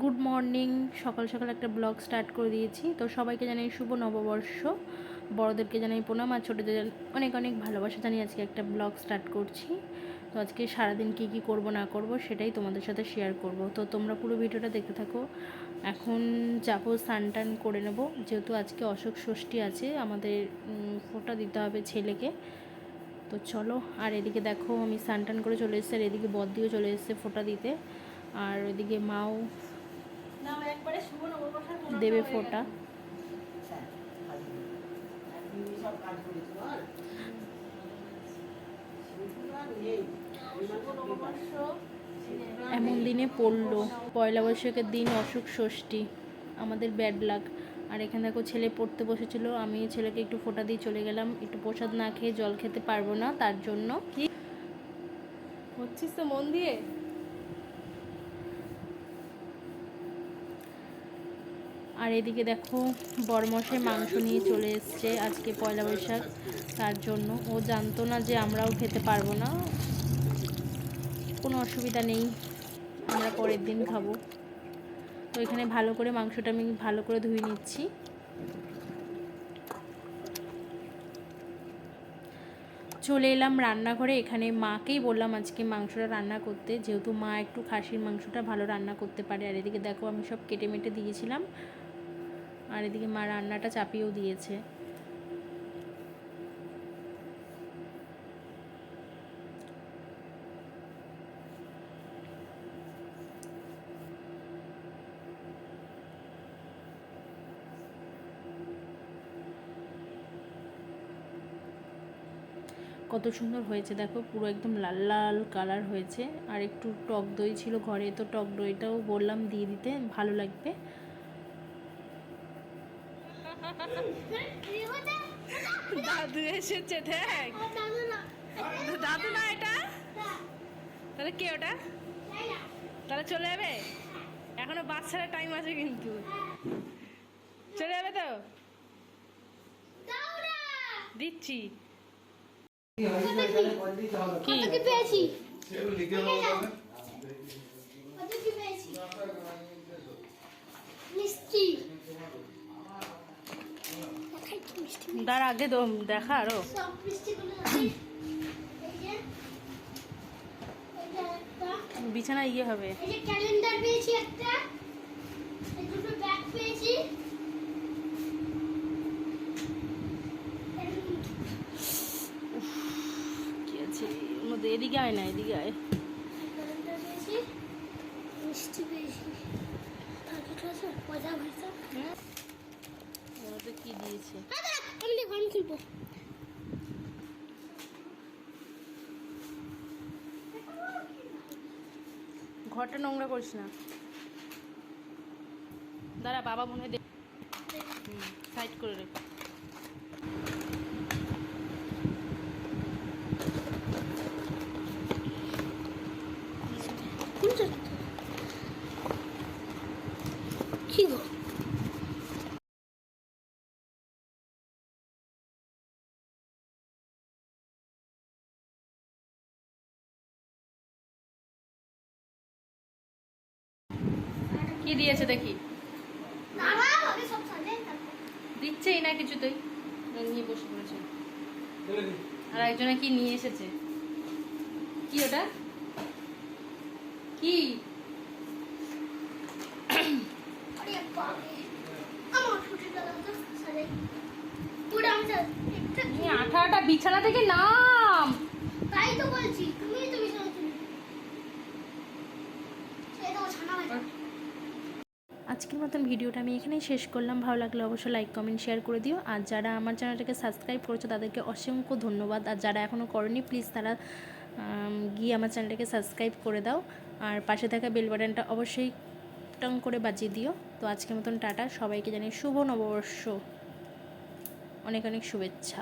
Good morning, সকাল সকাল একটা ব্লগ স্টার্ট করে দিয়েছি। তো সবাইকে জানাই শুভ নববর্ষ। বড়োদেরকে জানাই প্রণাম আর ছোটোদের অনেক অনেক ভালোবাসা জানিয়ে আজকে একটা ব্লগ স্টার্ট করছি। তো আজকে সারাদিন কী কী করব না করব সেটাই তোমাদের সাথে শেয়ার করব। তো তোমরা পুরো ভিডিওটা দেখতে থাকো। এখন যাব স্নান টান করে নেব। যেহেতু আজকে অশোক ষষ্ঠী আছে, আমাদের ফোটা দিতে হবে ছেলেকে। তো চলো, আর এদিকে দেখো আমি স্নান টান করে চলে এসেছি, আর এদিকে বদ্দিও চলে এসেছে ফোটা দিতে। আর ওইদিকে মাও দেবে ফোঁটা। এমন দিনে পড়ল। পয়লা বৈশাখের দিন অসুখ ষষ্ঠী। আমাদের ব্যাড লাক আর এখানে দেখো ছেলে পড়তে বসেছিল। আমি ছেলেকে একটু ফোঁটা দিয়ে চলে গেলাম। একটু প্রসাদ না খেয়ে জল খেতে পারব না তার জন্য। কি? হচ্ছিস তো মন দিয়ে? আর এদিকে দেখো বরমশাই মাংস নিয়ে চলে এসছে আজকে পয়লা বৈশাখ, তার জন্য। ও জানতো না যে আমরাও খেতে পারব না। কোনো অসুবিধা নেই, আমরা পরের দিন খাব। তো এখানে ভালো করে মাংসটা আমি ভালো করে ধুয়ে নিচ্ছি। চলে এলাম রান্নাঘরে। এখানে মাকেই বললাম আজকে মাংসটা রান্না করতে, যেহেতু মা একটু খাসির মাংসটা ভালো রান্না করতে পারে। আর এদিকে দেখো আমি সব কেটে মেটে দিয়েছিলাম। আর এদিকে মা রান্নাটা চাপিয়েও দিয়েছে। কত সুন্দর হয়েছে, দেখো, পুরো একদম লাল লাল কালার হয়েছে। আর একটু টক দই ছিল ঘরে, তো টক দইটাও বললাম দিয়ে দিতে, ভালো লাগবে। দাদু এসেছে, দেখ। দাদু না এটা? তাহলে কে ওটা? তাহলে চলে যাবে? এখনও বাচ্চারা টাইম আছে কিন্তু। চলে যাবে তো? দিচ্ছি। কি পেয়েছি সেগুলো লিখে দেবো তাহলে। কত কি পেয়েছি মিষ্টি দেখাই তো মিষ্টি তার আগে তো দেখা আরও। বিছানা ইয়ে হবে। এই ক্যালেন্ডার পেয়েছি একটা। ব্যাগ পেয়েছি। কি আছে? মধ্যে এদিকে আয় না এদিকে আয়। মিষ্টি পেয়েছি। মধ্যে কি দিয়েছে? আমি খুলবো ঘরটা নোংরা করিস না। দাঁড়া বাবা মনে হয় সাইড করে রেখো। কি দিয়েছে দেখি? দিচ্ছেই না কিছুতেই। নিয়ে বসে পড়েছে। আর একজনে কি নিয়ে এসেছে? কি ওটা? কি? আঠা আঠা বিছানা থেকে নাম। তাই তো বলছি। আজকের মতন ভিডিওটা আমি এখানেই শেষ করলাম। ভালো লাগলে অবশ্যই লাইক কমেন্ট শেয়ার করে দিও। আর যারা আমার চ্যানেলটাকে সাবস্ক্রাইব করেছ, তাদেরকে অসংখ্য ধন্যবাদ। আর যারা এখনও করেনি প্লিজ তারা গিয়ে আমার চ্যানেলটাকে সাবস্ক্রাইব করে দাও। আর পাশে থাকা বেল বাটনটা অবশ্যই টং করে বাজিয়ে দিও। তো আজকের মতন টাটা। সবাইকে জানি শুভ নববর্ষ। অনেক অনেক শুভেচ্ছা।